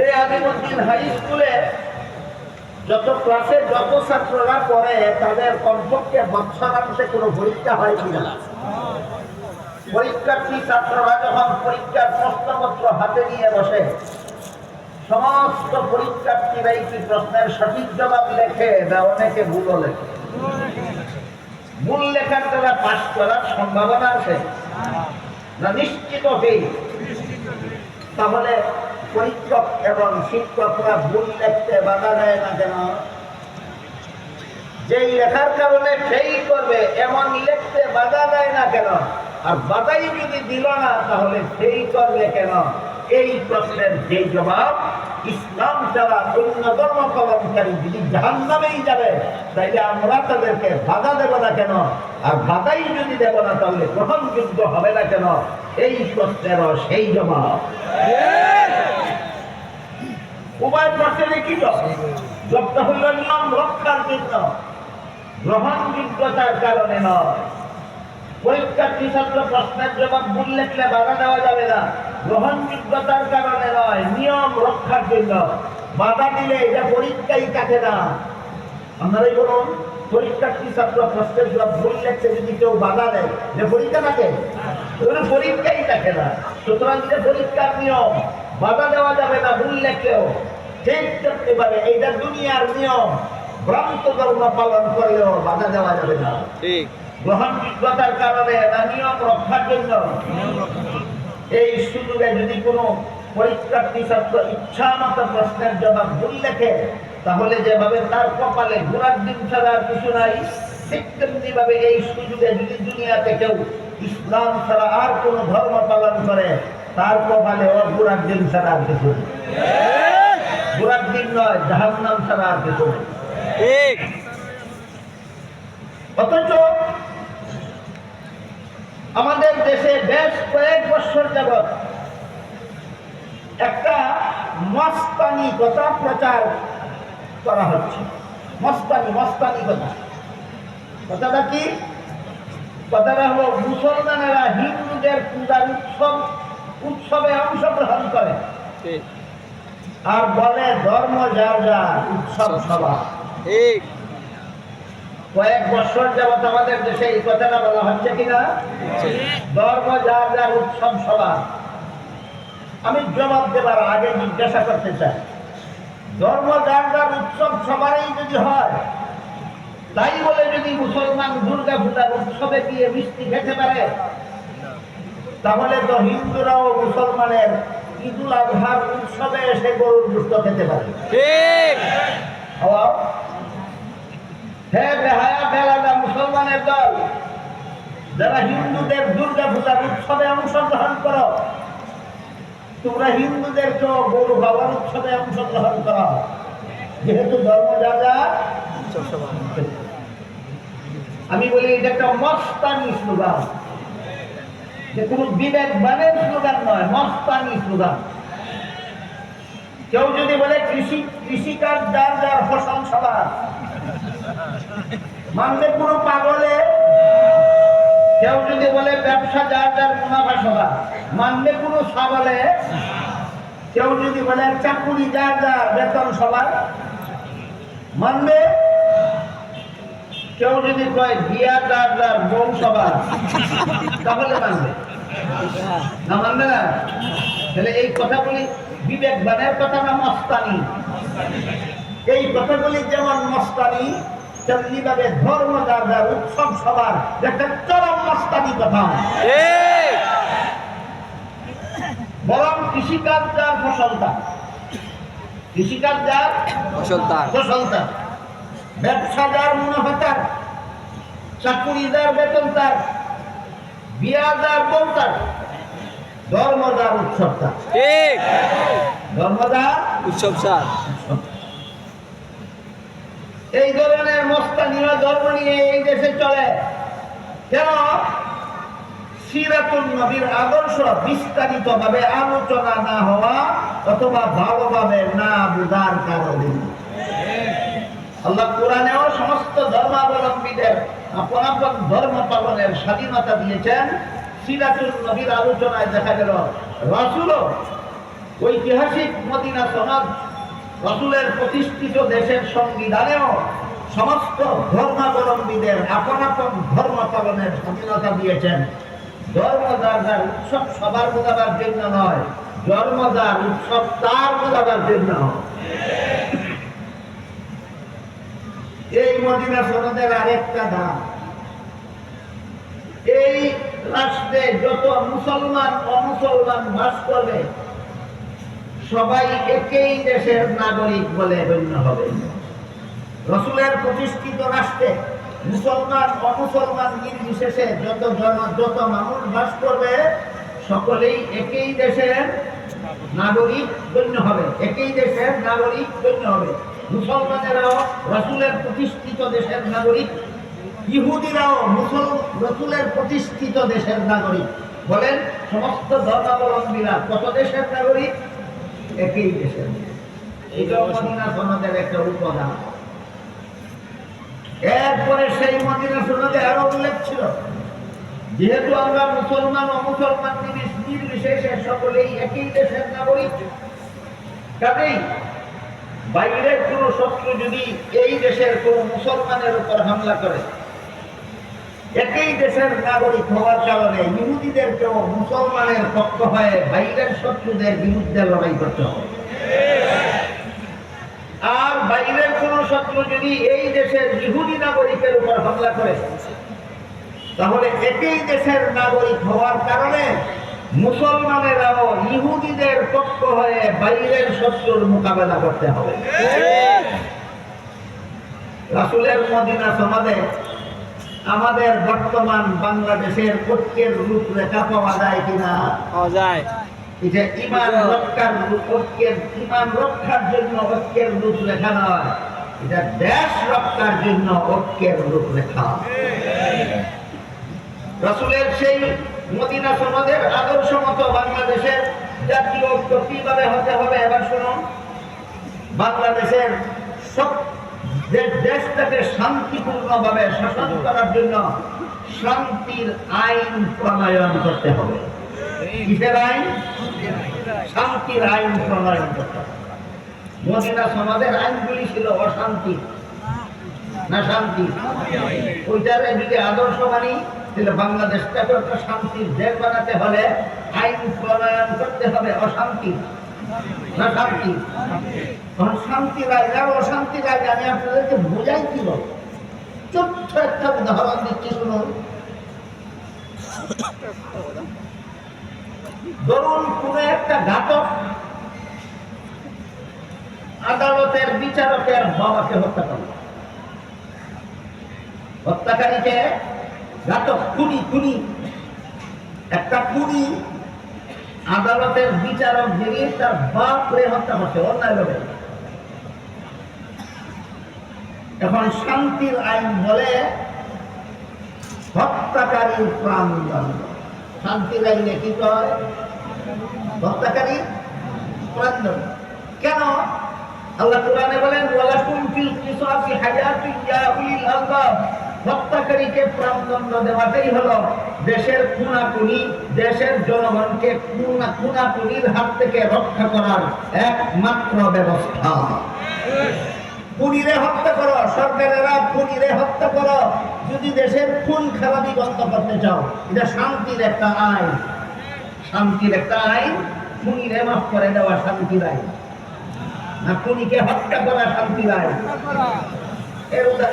এই আদিমুদ্দিন হাই স্কুলে যত ক্লাসে যত ছাত্ররা পড়ে, তাদের কমপক্ষে বৎসরাংশে কোনো পরীক্ষা হয় কিনা? পরীক্ষার্থী ছাত্ররা যখন পরীক্ষার প্রশ্নপত্র হাতে নিয়ে বসে, সমস্ত পরীক্ষার্থীরাই কি প্রশ্নের সঠিক জবাব লেখে না অনেকে ভুলও লেখে? ভুল লেখার দ্বারা পাশ করার সম্ভাবনা আছে? না নিশ্চিত হই? তাহলে পরীক্ষক এবং শিক্ষকরা ভুল লিখতে বাধা দেয় না কেন? যেই লেখার কারণে ফেল করবে, এমন লিখতে বাধা দেয় না কেন? আর বাধাই যদি দিল না, তাহলে ফেল করবে কেন? এই প্রশ্নের যে জবাব ইসলাম ছাড়া অন্য ধর্ম পালনকারী যদি জাহান নামেই যাবে, তাইলে আমরা তাদেরকে বাধা দেব না কেন? আর বাধাই যদি দেব না, তাহলে গ্রহণযোগ্য হবে না কেন? এই প্রশ্নেরও সেই জবাব। উভয় প্রশ্নে লিখিত। জবটা হইল নিয়ম রক্ষার জন্য গ্রহণযোগ্যতার কারণে নয়। পরীক্ষার্থী ছাত্র প্রশ্নের জবাব ভুল লিখলে বাধা দেওয়া যাবে না। গ্রহণযোগ্যতার কারণে নয়, নিয়ম রক্ষার জন্য। বাধা দিলে এটা পরীক্ষাই কাটে না। আপনারাই বলুন পরীক্ষার্থী ছাত্র প্রশ্নের জবাব ভুল লিখতে যদি কেউ বাধা দেয় যে পরীক্ষা থাকে ওগুলো পরীক্ষাই থাকে না। সুতরাং যে পরীক্ষার নিয়ম। বাধা দেওয়া যাবে না ভুল লেখলেও। চেঞ্জ করতে পারে এইটা দুনিয়ার নিয়ম। ভ্রান্ত ধর্ম পালন করলেও বাধা দেওয়া যাবে না। ঠিক। গ্রহণযোগ্যতার কারণে না নিয়ম রক্ষার জন্য। এই সুযোগে যদি কোনো পরীক্ষার্থী ছাত্র ইচ্ছা মতো প্রশ্নের জবাব ভুল লেখে তাহলে যেভাবে তার কপালে ঘোরার দিন ছাড়া আর কিছু নাই ঠিক তেমনি ভাবে এই সুযোগে যদি দুনিয়াতে কেউ ইসলাম ছাড়া আর কোনো ধর্ম পালন করে তার কপালে ও ঘোরার দিন ছাড়া আর কিছু নেই। ঘোরার দিন নয় জাহান্নাম ছাড়া আর কিছু ঠিক। অথচ আমাদের দেশে বেশ কয়েক বছর যাবৎ একটা মস্তানি কথা প্রচার করা হচ্ছে। মস্তানি মস্তানি কথা। কথাটা কি? কথাটা হলো মুসলমানেরা হিন্দুদের পূজার উৎসব উৎসবে অংশগ্রহণ করে। আর বলে ধর্ম যার যার উৎসব সভা ঠিক। কয়েক বছর যাবৎ আমাদের দেশে এই কথাটা বলা হচ্ছে কিনা? ধর্ম যার যার উৎসব সভা আমি জবাব দেবার আগে জিজ্ঞাসা করতে চাই। ধর্ম যার যার উৎসব সবারই যদি হয় তাই বলে যদি মুসলমান দুর্গা পূজার উৎসবে গিয়ে মিষ্টি খেতে পারে তাহলে তো হিন্দুরাও মুসলমানের ঈদুল আজহার উৎসবে এসে গরুর দুষ্ট খেতে পারে। ঠিক। হওয়া বেহায়া বেলাদা মুসলমানের দল যারা হিন্দুদের দুর্গা পূজার উৎসবে অংশগ্রহণ করো তোমরা হিন্দুদেরকেও গরু বাবার উৎসবে অংশগ্রহণ করো। যেহেতু ধর্ম আমি বলি এটা একটা মস্তানি স্লোগান। যে কোনো বিবেক বানের স্লোগান নয় মস্তানি স্লোগান। কেউ যদি বলে কৃষি, কৃষিকাজ যার যার ফসল সবার। মানবে কোনো পাগলে? কেউ যদি বলে ব্যবসা যার যার মুনাফা সবার। মানবে কোনো সাবলে? কেউ যদি বলে চাকুরি যার যার বেতন সবার। মানবে? কেউ যদি কয় বিয়া যার বউ সবার তাহলে মানবে। না মানবে না? তাহলে এই কথাগুলি বিবেক বানের কথা না মস্তানি? এই কথাগুলি যেমন মস্তানি তেমনি ভাবে ধর্ম যার যার উৎসব সবার একটা চরম মস্তানি কথা। বরং কৃষিকাজ যার কৃষিকাজ যার তার ফসল তার ব্যবসা যার মুনাফা তার চাকুরি যার বেতন তার বিয়া যার বউ তার ধর্ম যার উৎসব তার ঠিক। ধর্ম যার উৎসব স্যার এই ধরনের মস্তানীয় ধর্ম নিয়ে এই দেশে চলে। কেন? সিরাতুল নবীর আদর্শ বিস্তারিত ভাবে আলোচনা না হওয়া অথবা ভালোভাবে না বোঝার কারণে। আল্লাহ কোরআনেও সমস্ত ধর্মাবলম্বীদের আপন আপন ধর্ম পালনের স্বাধীনতা দিয়েছেন। সিরাতুল নবীর আলোচনায় দেখা গেল, রসুলও ঐতিহাসিক মদিনা সনদ রসুলের প্রতিষ্ঠিত দেশের সংবিধানেও সমস্ত ধর্মাবলম্বীদের আপন আপন ধর্ম পালনের স্বাধীনতা দিয়েছেন। ধর্ম যার যার উৎসব সবার বোঝাবার জন্য নয়, ধর্ম যার উৎসব তার বোঝাবার জন্য। এই মদিনা সনদের আরেকটা দাম। এই রাষ্ট্রে যত মুসলমান, অমুসলমান বাস করবে সবাই একই দেশের নাগরিক বলে গণ্য হবে। রসুলের প্রতিষ্ঠিত রাষ্ট্রে মুসলমান, অমুসলমান নির্বিশেষে যত জন, যত মানুষ বাস করবে, সকলেই একই দেশের নাগরিক গণ্য হবে। একই দেশের নাগরিক গণ্য হবে। মুসলমানেরাও রসুলের প্রতিষ্ঠিত দেশের নাগরিক, ইহুদিরাও মুসল, রসুলের প্রতিষ্ঠিত দেশের নাগরিক। বলেন, সমস্ত ধর্মাবলম্বীরা কত দেশের নাগরিক? একই দেশের। একটা এরপরে সেই মদিনা সনদে আরও উল্লেখ ছিল। যেহেতু আমরা মুসলমান ও মুসলমান নির্বিশ- নির্বিশেষে সকলেই একই দেশের নাগরিক, কাজেই বাইরের কোনো শত্রু যদি এই দেশের কোন মুসলমানের উপর হামলা করে, একই দেশের নাগরিক হওয়ার কারণে ইহুদিদেরকেও মুসলমানের পক্ষ হয়ে বাইরের শত্রুদের বিরুদ্ধে লড়াই করতে হবে। আর বাইরের কোন শত্রু যদি এই দেশের ইহুদি নাগরিকের উপর হামলা করে, তাহলে একই দেশের নাগরিক হওয়ার কারণে মুসলমানেরাও ইহুদিদের পক্ষ হয়ে বাইরের শত্রুর মোকাবেলা করতে হবে। রাসুলের মদিনা সমাজে আমাদের বর্তমান বাংলাদেশের ঐক্যের রূপরেখা পাওয়া যায় কিনা? পাওয়া যায়। এটা ইমান রক্ষার রূপ- ঐক্যের ইমান রক্ষার জন্য ঐক্যের রূপরেখা নয়। এটা দেশ রক্ষার জন্য ঐক্যের রূপরেখা। রসুলের সেই মদিনা সমাজের আদর্শ মতো বাংলাদেশের জাতীয় ঐক্য কীভাবে হতে হবে, এবার শুনুন বাংলাদেশের সব দেশটাকে শান্তিপূর্ণভাবে শাসন করার জন্য শান্তির আইন প্রণয়ন করতে হবে। কিসের আইন? শান্তির আইন প্রণয়ন করতে হবে। মদিনা সমাজের আইনগুলি ছিল অশান্তি। না শান্তি? ওইটারে যদি আদর্শ মানি তাহলে বাংলাদেশটাকে একটা শান্তির দেশ বানাতে হলে আইন প্রণয়ন করতে হবে, অশান্তি। না শান্তি? তখন শান্তির আইন আর অশান্তির আইন আমি আপনাদেরকে বোঝাই দিব। ছোট্ট একটা উদাহরণ দিচ্ছি, শুনুন। ধরুন কোন একটা ঘাতক আদালতের বিচারকের বাবাকে হত্যা করল। হত্যাকারীকে ঘাতক খুনি খুনি। একটা আদালতের বিচারক যিনি তার বাপরে হত্যা করছে, অন্যায় ভাবে এখন শান্তির আইন বলে হত্যাকারীর প্রাণ দণ্ড। শান্তির আইনে কি কয়? হত্যাকারী প্রাণ দণ্ড। কেন? আল্লাহ কোরআনে বলেন, ওয়ালাকুম ফিল কিসাসি হায়াতুন ইয়া উলিল আলবাব। হত্যাকারীকে প্রাণদণ্ড দেওয়াটাই হলো দেশের খুনাখুনি, দেশের জনগণকে খুনা খুনাখুনির হাত থেকে রক্ষা করার একমাত্র ব্যবস্থা। যদি দেশের খুন চাও শান্তির একটা আইন। শান্তির একটা খুনিরে করে দেওয়া না খুনিকে হত্যা করা শান্তির আইন। আপনার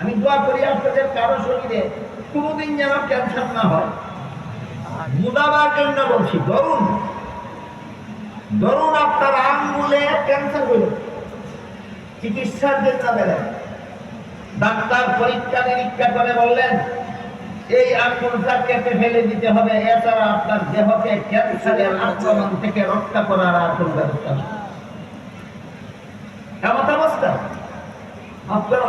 আমি দোয়া করি আপনাদের কারও শরীরে কোনোদিন যেন ক্যান্সার না হয়। জন্য বলছি, ধরুন ধরুন আপনার আঙ্গুলে ক্যান্সার চিকিৎসার জন্য গেলেন। ডাক্তার পরীক্ষা নিরীক্ষা করে বললেন এই আঙ্গুলটা কেটে ফেলে দিতে হবে। এছাড়া আপনার দেহকে ক্যান্সারের আক্রমণ থেকে রক্ষা করার আর ব্যবস্থা এমন অবস্থা? আপনার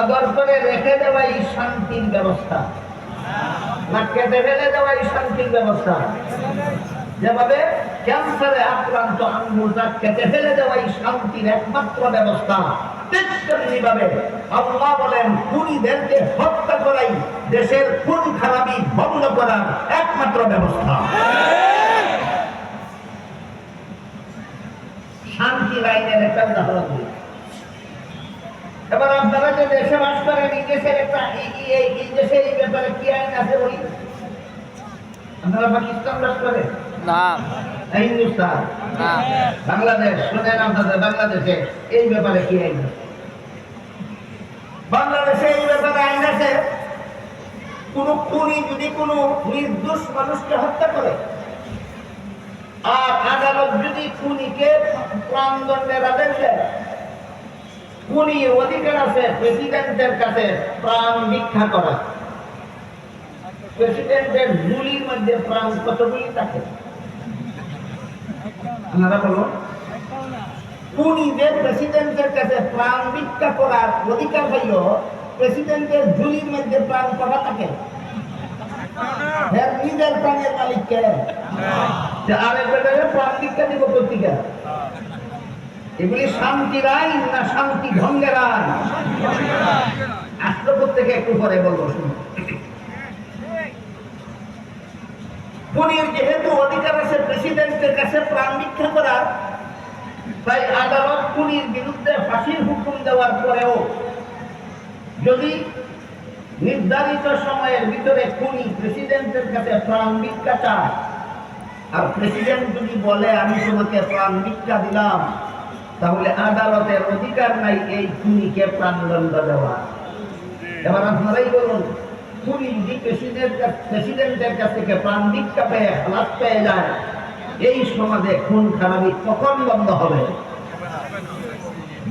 আদর করে রেখে দেওয়াই শান্তির ব্যবস্থা। না, কেটে ফেলে দেওয়াই শান্তির ব্যবস্থা। যেভাবে ক্যান্সারে আক্রান্ত আঙ্গুলটা কেটে ফেলে দেওয়াই শান্তির একমাত্র ব্যবস্থা। একমাত্র ব্যবস্থা। শান্তি লাইনের একটা উদাহরণ এবার আপনারা যে দেশে বাস করেন, এই দেশের একটা এই- দেশে এই ব্যাপারে কি আইন আছে বলি? আপনারা পাকিস্তান বাস করেন? না। হিন্দুস্তান বাংলাদেশ শুনেন আপনাদের বাংলাদেশে। এই ব্যাপারে কি আইন বাংলাদেশে এই ব্যাপারে আইন আছে? কোন খুনি যদি কোন নির্দোষ মানুষকে হত্যা করে আর আদালত যদি খুনিকে প্রাণদণ্ডের আদেশ দেয় খুনি অধিকার আছে প্রেসিডেন্টের কাছে প্রাণ ভিক্ষা করা। প্রেসিডেন্টের গুলির মধ্যে প্রাণ কতগুলি থাকে? আপনারা বলুন খুনিদের প্রেসিডেন্টের কাছে প্রাণ ভিক্ষা করার অধিকার হইল প্রেসিডেন্টের ঝুলির মধ্যে প্রাণ কটা থাকে। এর নিজের প্রাণের মালিককে যে আরেক বেটারে প্রাণ ভিক্ষা দিব পত্রিকা। এগুলি শান্তির আইন না শান্তি ভঙ্গের আইন আসলে থেকে একটু পরে বলব শুনুন। খুনির যেহেতু অধিকার আছে প্রেসিডেন্টের কাছে প্রাণ ভিক্ষা করার, তাই আদালত খুনির বিরুদ্ধে ফাঁসির হুকুম দেওয়ার পরেও যদি নির্ধারিত সময়ের ভিতরে খুনি প্রেসিডেন্টের কাছে প্রাণ ভিক্ষা চায়, আর প্রেসিডেন্ট যদি বলে, আমি তোমাকে প্রাণ ভিক্ষা দিলাম, তাহলে আদালতের অধিকার নাই এই খুনিকে প্রাণদণ্ড দেওয়া এবার আপনারাই বলুন যদি প্রেসিডেন্ট প্রেসিডেন্টের কাছ থেকে প্রাণ ভিক্ষা পেয়ে খালাস পেয়ে যায়, এই সমাজে খুন খারাপি কখন বন্ধ হবে?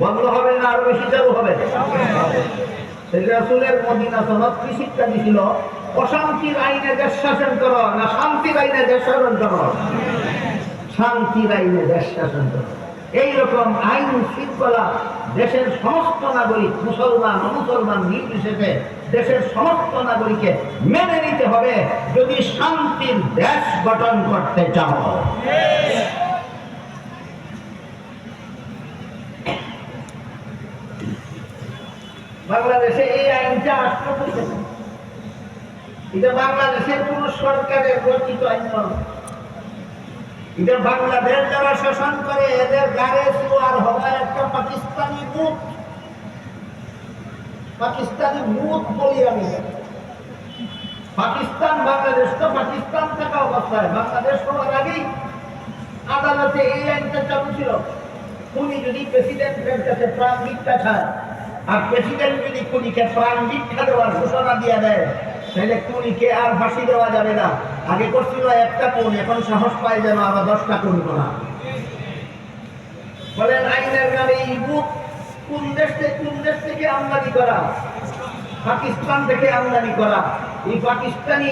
বন্ধ হবে না, আরও বেশি চালু হবে? রাসুলের মদিনা সনদ কি শিক্ষা দিছিল? অশান্তির আইনে দেশ শাসন করো, না শান্তির আইনে দেশ শাসন করো? শান্তির আইনে দেশ শাসন করো। এইরকম আইন শৃঙ্খলা দেশের সমস্ত নাগরিক মুসলমান, অমুসলমান নির্বিশেষে দেশের সমস্ত নাগরিককে মেনে নিতে হবে যদি শান্তির দেশ গঠন করতে চাও বাংলাদেশে এই আইনটা কোথেকে? এটা বাংলাদেশের কোন সরকারের গঠিত আইন নয়। বাংলাদেশ যারা শাসন করে, এদের গাড়ে একটা পাকিস্তানি মুখ। পাকিস্তানি মুখ বলি আমি। পাকিস্তান, বাংলাদেশ তো পাকিস্তান থাকা অবস্থায়। বাংলাদেশ হওয়ার আগেই আদালতে এই আইনটা চালু ছিল। উনি যদি প্রেসিডেন্টের কাছে প্রাণ ভিক্ষা চায়, আর প্রেসিডেন্ট যদি খুনিকে প্রাণ ভিক্ষা দেওয়ার ঘোষণা দিয়ে দেয়, তাহলে কুনিকে আর ফাঁসি দেওয়া যাবে না। আগে করছিল একটা কোন এখন সাহস পাই যেন আবার দশটা কোন করা। বলেন, আইনের নামে এই বুথ কোন দেশ থেকে, কোন দেশ থেকে আমদানি করা? পাকিস্তান থেকে আমদানি করা। এই পাকিস্তানি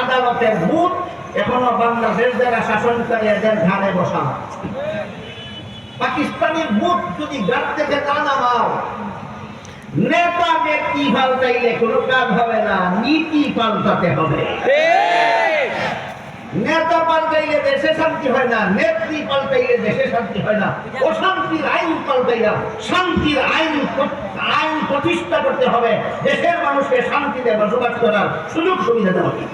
আদালতের বুথ এখনও বাংলাদেশ যারা শাসন করে, এদের ঘাড়ে বসা। পাকিস্তানি বুথ যদি গাছ থেকে না নামাও নেতা ব্যক্তি পাল্টাইলে কোনো কাজ হবে না, নীতি পাল্টাতে হবে। নেতা পাল্টাইলে দেশে শান্তি হয় না, নেত্রী পাল্টাইলে দেশে শান্তি হয় না। অশান্তির আইন পাল্টাইলা শান্তির আইন আইন প্রতিষ্ঠা করতে হবে। দেশের মানুষকে শান্তিতে বসবাস করার সুযোগ সুবিধা দেওয়া হবে।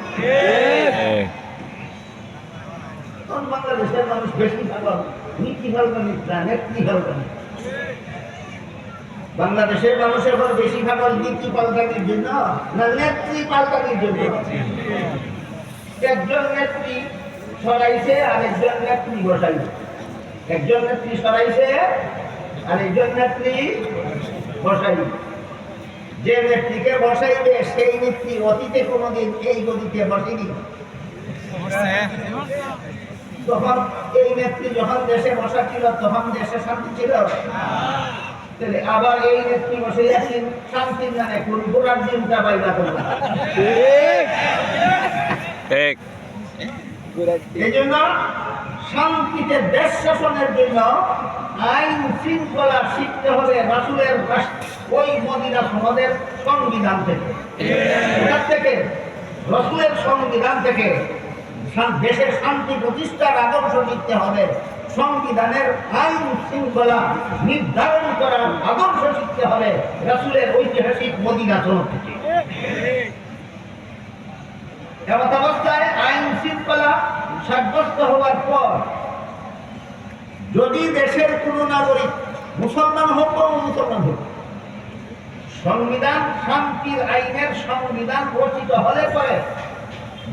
বাংলাদেশের মানুষ বেশি ভালো, নীতি ভালো না নেত্রী ভালো বাংলাদেশের মানুষ এখন বেশি ভালো নীতি পাল্টানির জন্য না, নেত্রী পাল্টানির জন্য। একজন নেত্রী সরাইছে আর একজন নেত্রী বসাইছে। একজন নেত্রী সরাইছে আর একজন নেত্রী বসাইছে। যে নেত্রীকে বসাইবে, সেই নেত্রী অতীতে কোনোদিন এই গদিতে বসেনি। তখন এই নেত্রী যখন দেশে বসা ছিল, তখন দেশে শান্তি ছিল? আবার এই নেত্রী বসে আছেন, শান্তির নামে কোন গোড়ার দিনটা বাইরা করবে ঠিক। শান্তিতে দেশ শাসনের জন্য আইন শৃঙ্খলা শিখতে হবে রাসুলের ওই মদিনা সংবিধান থেকে। থেকে রসুলের সংবিধান থেকে দেশের শান্তি প্রতিষ্ঠার আদর্শ শিখতে হবে। সংবিধানের আইন শৃঙ্খলা নির্ধারণ করার আদর্শ শিখতে হবে রাসুলের ঐতিহাসিক মদিনা সনদ থেকে এমত অবস্থায় আইন শৃঙ্খলা সাব্যস্ত হওয়ার পর যদি দেশের কোন নাগরিক মুসলমান হোক বা মুসলমান হোক, সংবিধান, শান্তির আইনের সংবিধান রচিত হলে পরে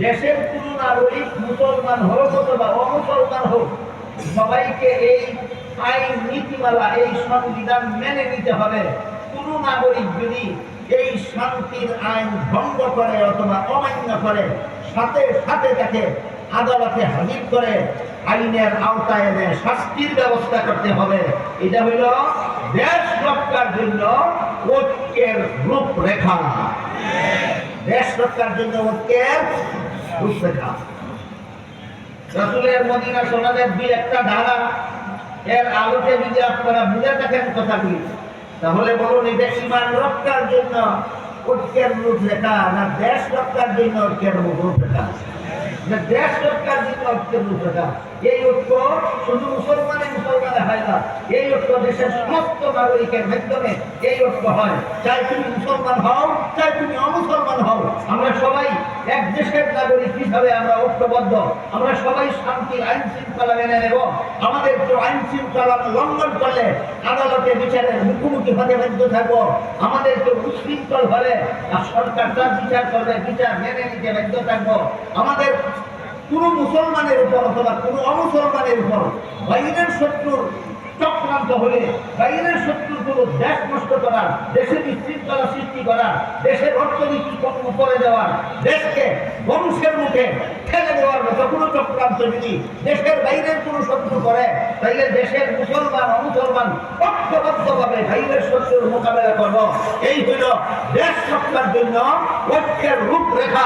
দেশের কোন নাগরিক মুসলমান হোক অথবা অমুসলমান হোক, সবাইকে এই আইন, নীতিমালা, এই সংবিধান মেনে নিতে হবে। কোন নাগরিক যদি এই শান্তির আইন ভঙ্গ করে অথবা অমান্য করে, সাথে সাথে তাকে আদালতে হাজির করে আইনের আওতায় এনে শাস্তির ব্যবস্থা করতে হবে। এটা হইল দেশ রক্ষার জন্য ঐক্যের রূপরেখা। দেশ রক্ষার জন্য ঐক্যের রূপরেখা। রসুলের মদিনা সনদের দুই একটা ধারা এর আলোকে যদি আপনারা বুঝে থাকেন কথাগুলি তাহলে বলুন এটা ইমান রক্ষার জন্য ঐক্যের রূপরেখা না দেশ রক্ষার জন্য ঐক্যের রূপরেখা? দেশ রক্ষার জন্য ঐক্যের এই ঐক্য শুধু মুসলমানে মুসলমানে হয় না, এই ঐক্য দেশের সমস্ত নাগরিকের মাধ্যমে এই ঐক্য হয়। চাই তুমি মুসলমান হও, চাই তুমি অমুসলমান হও। আমরা সবাই এক দেশের নাগরিক হিসাবে আমরা ঐক্যবদ্ধ। আমরা সবাই শান্তির আইন শৃঙ্খলা মেনে নেব। আমাদের আইন শৃঙ্খলা লঙ্ঘন করলে আদালতে বিচারের মুখোমুখি হতে বাধ্য থাকব। আমাদের তো উশৃঙ্খল হলে সরকার তার বিচার করবে, বিচার মেনে নিতে বাধ্য থাকব। আমাদের কোন মুসলমানের উপর অথবা কোন অমুসলমানের উপর বাইরের শত্রুর চক্রান্ত হলে বাইরের শত্রুর কোনো দেশ নষ্ট করার দেশের বিশৃঙ্খলা সৃষ্টি করার দেশের অর্থনীতি করে দেওয়ার দেশকে বংশের মুখে ঠেলে দেওয়ার মতো কোনো চক্রান্ত যদি দেশের বাইরের কোনো শত্রু করে, তাইলে দেশের মুসলমান, অমুসলমান ঐক্যবদ্ধভাবে বাইরের শত্রুর মোকাবেলা করব। এই হইল দেশ রক্ষার জন্য ঐক্যের রূপরেখা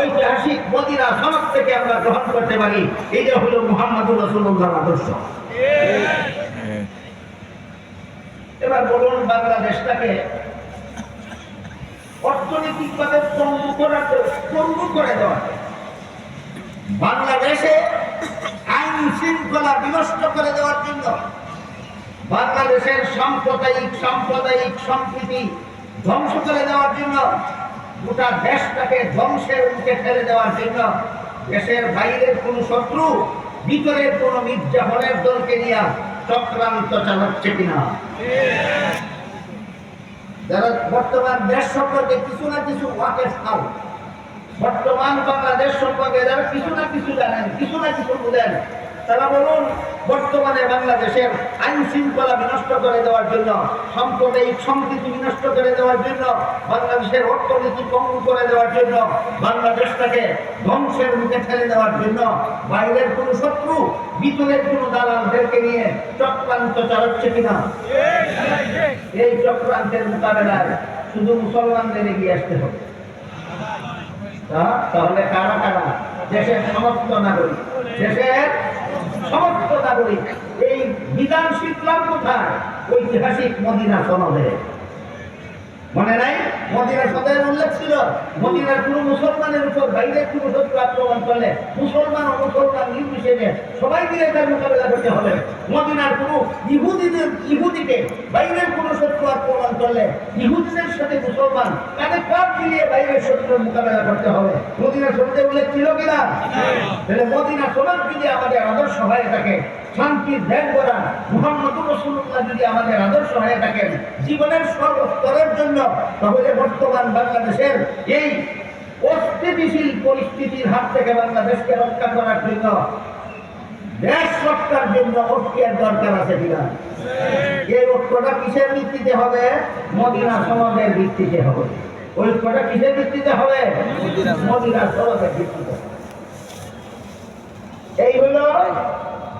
ঐতিহাসিক মদিনা সনদ থেকে আমরা গ্রহণ করতে পারি। এই যে হইল মুহাম্মদুর রসুল্লাহ আদর্শ। এবার বলুন বাংলাদেশটাকে অর্থনৈতিকভাবে পঙ্গু করার পঙ্গু করে দেওয়া। বাংলাদেশে আইন শৃঙ্খলা বিনষ্ট করে দেওয়ার জন্য বাংলাদেশের সাম্প্রদায়িক সাম্প্রদায়িক সম্প্রীতি ধ্বংস করে দেওয়ার জন্য গোটা দেশটাকে ধ্বংসের মুখে ফেলে দেওয়ার জন্য দেশের বাইরের কোন শত্রু ভিতরের কোন মির্জা হলের দলকে নিয়ে চক্রান্ত চালাচ্ছে কিনা? যারা বর্তমান দেশ সম্পর্কে কিছু না কিছু ওয়াকে খাও বর্তমান বাংলাদেশ সম্পর্কে যারা কিছু না কিছু জানেন, কিছু না কিছু বুঝেন তারা বলুন, বর্তমানে বাংলাদেশের আইন শৃঙ্খলা বিনষ্ট করে দেওয়ার জন্য, সাম্প্রদায়িক সম্প্রীতি বিনষ্ট করে দেওয়ার জন্য, বাংলাদেশের অর্থনীতি পঙ্গু করে দেওয়ার জন্য, বাংলাদেশটাকে ধ্বংসের মুখে ঠেলে দেওয়ার জন্য, বাইরের কোনো শত্রু ভিতরের কোনো দালালদেরকে নিয়ে চক্রান্ত চালাচ্ছে কিনা? এই চক্রান্তের মোকাবেলায় শুধু মুসলমানদের এগিয়ে আসতে হবে। তাহলে কারা কারা দেশের সমস্ত নাগরিক? দেশের সমস্ত নাগরিক এই বিধান শিখলাম কোথায়? ঐতিহাসিক মদিনা সনদে। মনে নাই? মদিনা সনদের উল্লেখ ছিল। মদিনার কোনো মুসলমানের উপর বাইরের কোনো শত্রু আক্রমণ করলে মুসলমান ও মুসলমান নির্বিশেষে সবাই মিলে তার মোকাবেলা করতে হবে। মদিনার কোনো ইহুদিদের ইহুদিকে বাইরের কোনো শত্রু আক্রমণ করলে ইহুদিদের সাথে মুসলমান তাদের কাপ মিলিয়ে বাইরের শত্রুর মোকাবেলা করতে হবে। মদিনার সনদে উল্লেখ ছিল কিনা? তাহলে মদিনা সনদ যদি আমাদের আদর্শ হয়ে থাকে শান্তির ধ্যান করা মুহাম্মদুর রসুল্লাহ যদি আমাদের আদর্শ হয়ে থাকেন জীবনের সর্বস্তরের জন্য তাহলে বর্তমান বাংলাদেশের এই অস্থিতিশীল পরিস্থিতির হাত থেকে বাংলাদেশকে রক্ষা করার জন্য দেশ রক্ষার জন্য ঐক্যের দরকার আছে কিনা? এই ঐক্যটা কিসের ভিত্তিতে হবে? মদিনা সমাজের ভিত্তিতে হবে। ওই ঐক্যটা কিসের ভিত্তিতে হবে? মদিনা সমাজের ভিত্তিতে এই হলো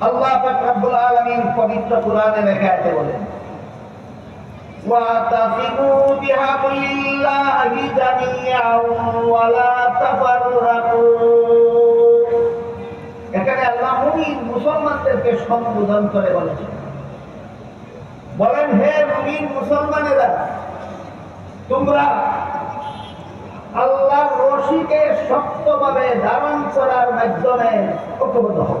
আল্লাহ পাক রব্বুল আলামিন পবিত্র কোরআনে লেখা আছে বলেন واعتصموا بحبل الله جميعا ولا تفرقوا এখানে আল্লাহ মুমিন মুসলমানদেরকে সম্বোধন করে বলেছেন বলেন হে মুমিন মুসলমানেরা তোমরা আল্লাহর রশিকে শক্তভাবে ধারণ করার মাধ্যমে ঐক্যবদ্ধ হও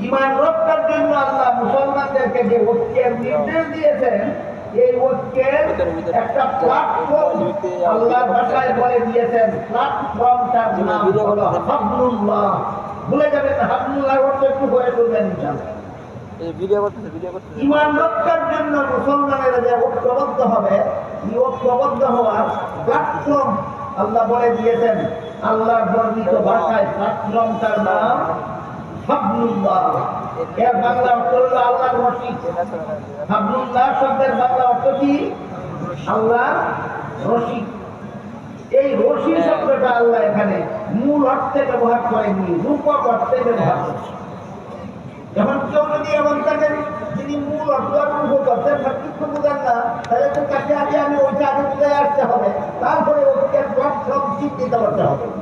ইমান রক্ষার জন্য আল্লাহ মুসলমানদেরকে যে ঐক্যের নির্দেশ দিয়েছেন এই ঐক্যের একটা প্ল্যাটফর্ম আল্লাহ ভাষায় বলে দিয়েছেন প্ল্যাটফর্মটার নাম হলো হাবলুল্লাহ। ভুলে যাবেন হাবলুল্লাহ অর্থ একটু করে তুলবেন ইনশাআল্লাহ। এই ভিডিও করতেছে ভিডিও করতেছে। ইমান রক্ষার জন্য মুসলমানেরা যে ঐক্যবদ্ধ হবে এই ঐক্যবদ্ধ হওয়ার প্ল্যাটফর্ম আল্লাহ বলে দিয়েছেন আল্লাহর বর্ণিত ভাষায় প্ল্যাটফর্মটার নাম এই রশি মূল অর্থে ব্যবহার করেননি, রূপক অর্থে ব্যবহার করছে যখন কেউ যদি মূল অর্থ রূপক অর্থের তাহলে তো কাছে আগে আমি ওইটা আগে বুঝে আসতে হবে। তারপরে ওকে সব চিন্তিত করতে হবে।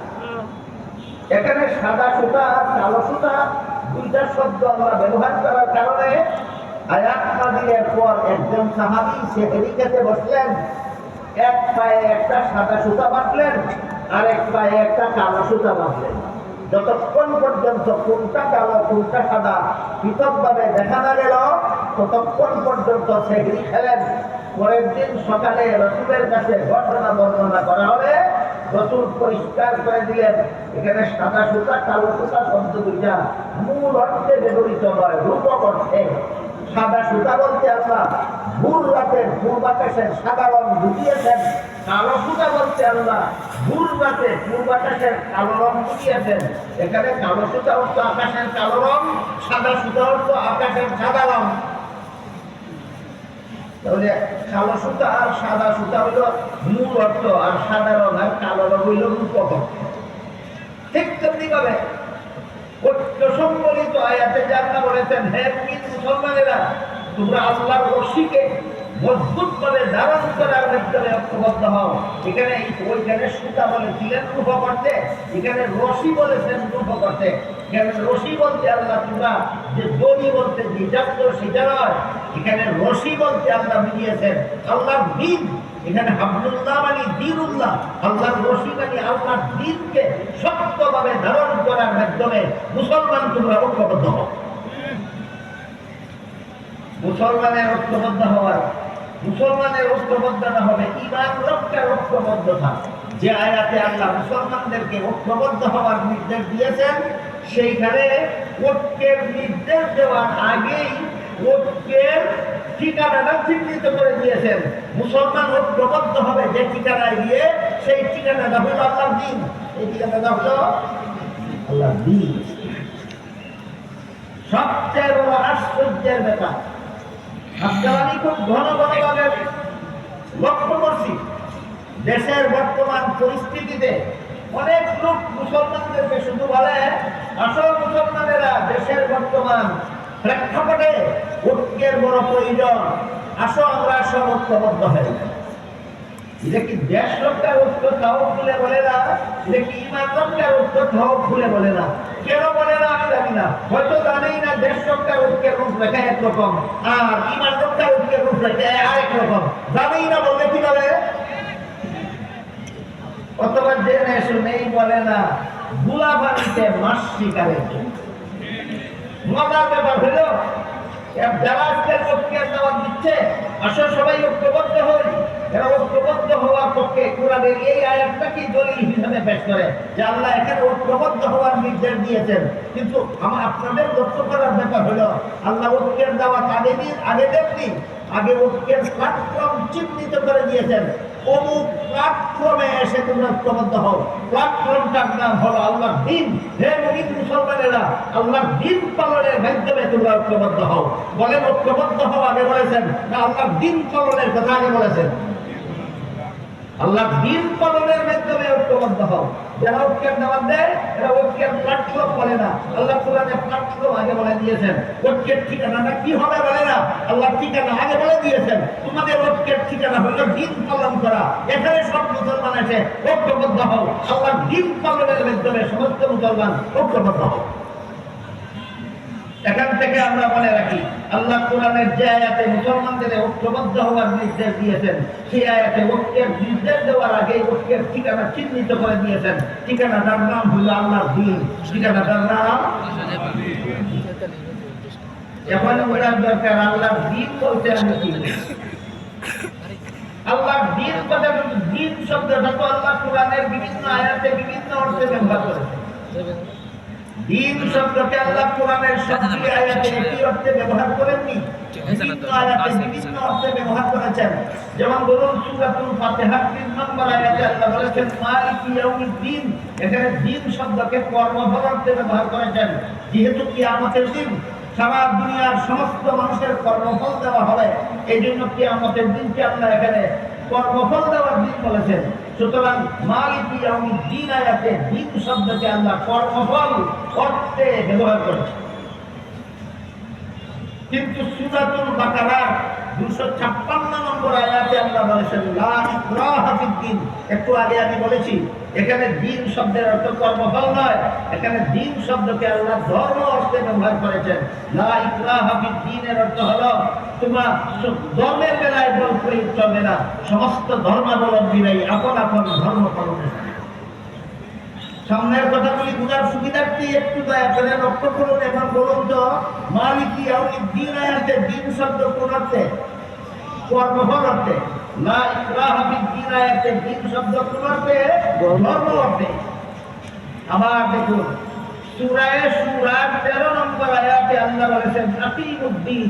এখানে সাদা সুতা আর কালো সুতা, দুইটা শব্দ আমরা ব্যবহার করার কারণে আয়াত নাজিলের পর একজন সাহাবি সেহেরি খেতে বসলেন। এক পায়ে একটা সাদা সুতা বাঁধলেন আর এক পায়ে একটা কালো সুতা বাঁধলেন। যতক্ষণ পর্যন্ত কোনটা কালো, কোনটা সাদা পৃথকভাবে দেখা না গেল, ততক্ষণ পর্যন্ত সেহরি খেলেন। পরের দিন সকালে রসুলের কাছে ঘটনা বর্ণনা করা হলে রসুল পরিষ্কার করে দিলেন। এখানে সাদা সুতা, কালো সুতা শব্দ দুইটা মূল অর্থে ব্যবহৃত হয়, রূপক অর্থে। সাদা সুতা বলতে আল্লাহ ভুল রাতের পূর্ব আকাশের সাদা রং ঢুকিয়েছেন কালো সুতা বলতে আল্লাহ ভুল রাতে পূর্ব আকাশের কালো রং ঢুকিয়েছেন এখানে কালো সুতা অর্থ আকাশের কালো রং, সাদা সুতা অর্থ আকাশের সাদা রং। তাহলে কালো সুতা আর সাদা সুতা হইল মূল অর্থ, আর সাদা রং আর কালো রং হইল রূপক ঠিক তেমনি ভাবে ঐক্য সম্বলিত আয়াতে যারা বলেছেন হ্যাঁ মুসলমানেরা, তোমরা আল্লাহর রশিকে মজবুত ভাবে ধারণ ঐক্যবদ্ধ হও। এখানে ওইখানে সুতা বলেছিলেন রূপ করতে এখানে রশি বলেছেন রূপ করতে এখানে রশি বলতে আল্লাহ তোমরা যে দড়ি বলতে সেটা নয়, এখানে রশি বলতে আল্লাহ আল্লাহর দিন, এখানে মানে দিনুল্লাহ। রশি মানে দিনকে শক্তভাবে ধারণ করার মাধ্যমে মুসলমান তোমরা ঐক্যবদ্ধ হও। মুসলমানের ঐক্যবদ্ধ হওয়ার মুসলমানের ঐক্যবদ্ধতা হবে ইমান রক্ষার ঐক্যবদ্ধতা যে আয়াতে আল্লাহ মুসলমানদেরকে ঐক্যবদ্ধ হওয়ার নির্দেশ দিয়েছেন, সেইখানে ঐক্যের নির্দেশ দেওয়ার আগেই ঐক্যের ঠিকানাটা চিহ্নিত করে দিয়েছেন। মুসলমান ঐক্যবদ্ধ হবে যে ঠিকানায় গিয়ে, সেই ঠিকানাটা হলো আল্লাহর দিন। এই ঠিকানাটা হলো আল্লাহর দিন। সবচেয়ে বড় আশ্চর্যের ব্যাপার আজকাল আমি খুব ঘন ঘনভাবে লক্ষ্য করছি দেশের বর্তমান পরিস্থিতিতে অনেক লোক মুসলমানদেরকে শুধু বলে, আসল মুসলমানেরা দেশের বর্তমান প্রেক্ষাপটে ঐক্যের বড় প্রয়োজন আসো, আমরা সব হয়ে যাই। এটা কি দেশ রক্ষার ঐক্য তাও তুলে বলে না? যে কি ইমান রক্ষার খুলে বলে না? কেন বলে না আমি জানি না। হয়তো জানেই না দেশ রক্ষার ঐক্যের রূপরেখা একরকম, আর ইমান রক্ষার ঐক্যের রূপরেখা আরেক রকম জানেই না বলে কি বলে অথবা জেনে শুনেই বলে না গুলাবাড়িতে মাস শিকারের জন্য। মজার ব্যাপার হলো যারা আজকে ঐক্যের দাওয়াত দিচ্ছে, আসলে সবাই ঐক্যবদ্ধ হই। এরা ঐক্যবদ্ধ হওয়ার পক্ষে কোরআনের এই আয়াতটা কি দলিল হিসাবে পেশ করে? যে আল্লাহ এখানে ঐক্যবদ্ধ হওয়ার নির্দেশ দিয়েছেন। কিন্তু আমার, আপনাদের লক্ষ্য করার ব্যাপার হলো, আল্লাহ ঐক্যের দাওয়াত আগে আগে দেননি। আগে ঐক্যের প্ল্যাটফর্ম চিহ্নিত করে দিয়েছেন। অমুক প্ল্যাটফর্মে এসে তোমরা ঐক্যবদ্ধ হও। প্ল্যাটফর্মটার নাম হলো আল্লাহর দিন। হে মুমিন মুসলমানেরা, আল্লাহর দিন পালনের মাধ্যমে তোমরা ঐক্যবদ্ধ হও। বলেন ঐক্যবদ্ধ হও আগে বলেছেন না আল্লাহর দিন পালনের কথা আগে বলেছেন? আল্লাহ দিন পালনের মাধ্যমে ঐক্যবদ্ধ হও। যারা ঐক্যের দেয় এরা ঐক্যের বলে না। আল্লাহ কোরআনে আগে বলে দিয়েছেন। ঐক্যের ঠিকানাটা কি হবে বলে না? আল্লাহ ঠিকানা আগে বলে দিয়েছেন। তোমাদের ঐক্যের ঠিকানা হলো দিন পালন করা। এখানে সব মুসলমান এসে ঐক্যবদ্ধ হও। আল্লাহ দিন পালনের মাধ্যমে সমস্ত মুসলমান ঐক্যবদ্ধ হও। এখান থেকে আমরা মনে রাখি, আল্লাহ কোরআনের যে আয়াতে মুসলমানদের ঐক্যবদ্ধ হওয়ার নির্দেশ দিয়েছেন, সেই আয়াতে ঐক্যের নির্দেশ দেওয়ার আগে ঐক্যের ঠিকানা চিহ্নিত করে দিয়েছেন। ঠিকানাটার নাম হলো আল্লাহর দিন। ঠিকানাটার নাম? এখন ওনার দরকার আল্লাহর দিন বলতে আমি কি বুঝি? আল্লাহর দিন কথা দিন শব্দটা তো আল্লাহ কোরআনের বিভিন্ন আয়াতে বিভিন্ন অর্থে ব্যবহার করেছে দিন শব্দকে আল্লাহ কোরআনের সবগুলি আয়াতে একই অর্থে ব্যবহার করেননি? বিভিন্ন আয়াতে বিভিন্ন অর্থে ব্যবহার করেছেন। যেমন বলুন সূরাতুল ফাতিহার 3 নম্বর আয়াতে আল্লাহ বলেছেন মালিকি ইয়াউমিদ্দিন এখানে দিন শব্দকে কর্মফল অর্থে ব্যবহার করেছেন। যেহেতু কিয়ামতের দিন সারা দুনিয়ার সমস্ত মানুষের কর্মফল দেওয়া হবে। এই জন্য কি কিয়ামতের দিনকে আল্লাহ এখানে কর্মফল দেওয়ার দিন বলেছেন। সুতরাং মালিকি আমি দিন আয়াতে দিন শব্দকে আল্লাহ কর্মফল, অর্থে ব্যবহার করেছে কিন্তু সুরাতুল বাকারার দুশো ছাপ্পান্ন নম্বর আয়াতে আল্লাহ বলেছেন একটু আগে আমি বলেছি এখানে দিন শব্দের অর্থ কর্মফল নয়। এখানে দিন শব্দকে আল্লাহ ধর্ম অর্থে ব্যবহার করেছেন। লা ইকরাহা ফিদ্দিনের অর্থ হলো, তোমরা ধর্মের বেলায় বল প্রয়োগ চলবে না। সমস্ত আপন আপন ধর্ম পালন। সামনের কথাগুলি বোঝার সুবিধার্থে একটু দয়া করে লক্ষ্য করুন এবং বলুন তো, মালিকি আমি দিন আয়াতে দিন শব্দ কোন অর্থে? কর্মফল অর্থে। না ইকরাহা দিন আয়াতে দিন শব্দ কোন অর্থে ধর্ম অর্থে আবার দেখুন সূরায়ে সূরা 13 নম্বর আয়াতে আল্লাহ বলেছেন আকিমুদ্দিন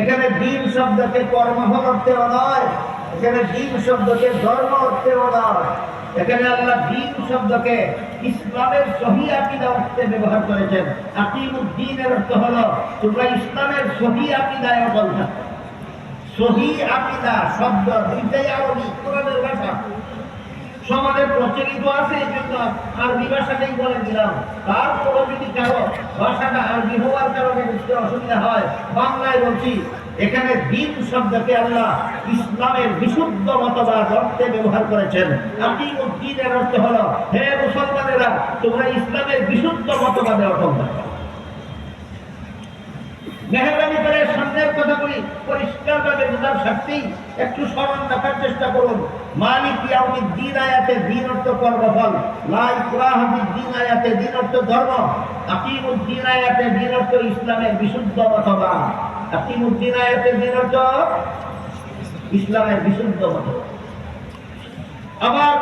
এখানে দিন শব্দকে কর্মফল অর্থেও নয় এখানে দিন শব্দকে ধর্ম অর্থেও নয়। এখানে আল্লাহ দিন শব্দকে ইসলামের সহি আকিদা অর্থে ব্যবহার করেছেন। আকিমুদ্দিনের অর্থ হলো তোমরা ইসলামের সহি আকিদায় অটল থাকো সমাজে প্রচলিত আছে এই জন্য আরবি ভাষাটাই বলে দিলাম। তারপরে যদি কারও ভাষাটা আরবি হওয়ার কারণে বুঝতে অসুবিধা হয়, বাংলায় বলছি, এখানে দিন শব্দকে আল্লাহ ইসলামের বিশুদ্ধ মতবাদ, অর্থে ব্যবহার করেছেন। আপনি দিনের অর্থ হলো, হে মুসলমানেরা, তোমরা ইসলামের বিশুদ্ধ মতবাদে অটল থাকো মেহরবানি করে সামনের কথাগুলি পরিষ্কারভাবে বোঝার স্বার্থেই একটু স্মরণ রাখার চেষ্টা করুন। মালিক ইয়াউমি দিন আয়াতে দিন অর্থ কর্মফল লা ইকরাহা দিন আয়াতে দিন অর্থ ধর্ম। আকিমুদ দিন আয়াতে দিন অর্থ ইসলামের বিশুদ্ধ মতবাদ। আকিমুদ দিন আয়াতে দিন অর্থ ইসলামের বিশুদ্ধ মতবাদ। আবার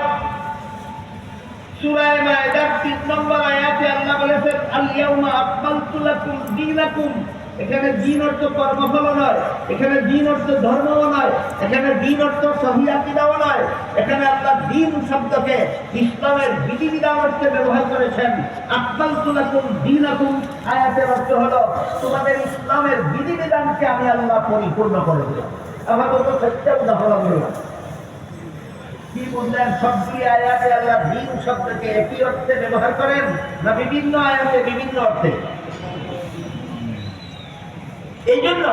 সূরা মায়েদার 3 নম্বর আয়াতে আল্লাহ বলেছেন আল ইয়াউমা আকমালতু লাকুম এখানে দিন অর্থ কর্মফল নয়, এখানে দিন অর্থ ধর্মও নয়, এখানে দিন অর্থ সহি আকিদাও নয়, এখানে আল্লাহ দিন শব্দকে ইসলামের বিধিবিধান অর্থে ব্যবহার করেছেন। আকমালতু লাকুম দীনাকুম, আয়াতের অর্থ হলো, তোমাদের ইসলামের বিধিবিধানকে আমি আল্লাহ পরিপূর্ণ করে দিলাম। আমার কত সত্য উদাহরণ দিলাম কি বললেন? সবগুলি আয়াতে আল্লাহ দিন শব্দকে একই অর্থে ব্যবহার করেন না বিভিন্ন আয়াতে বিভিন্ন অর্থে? এই জন্য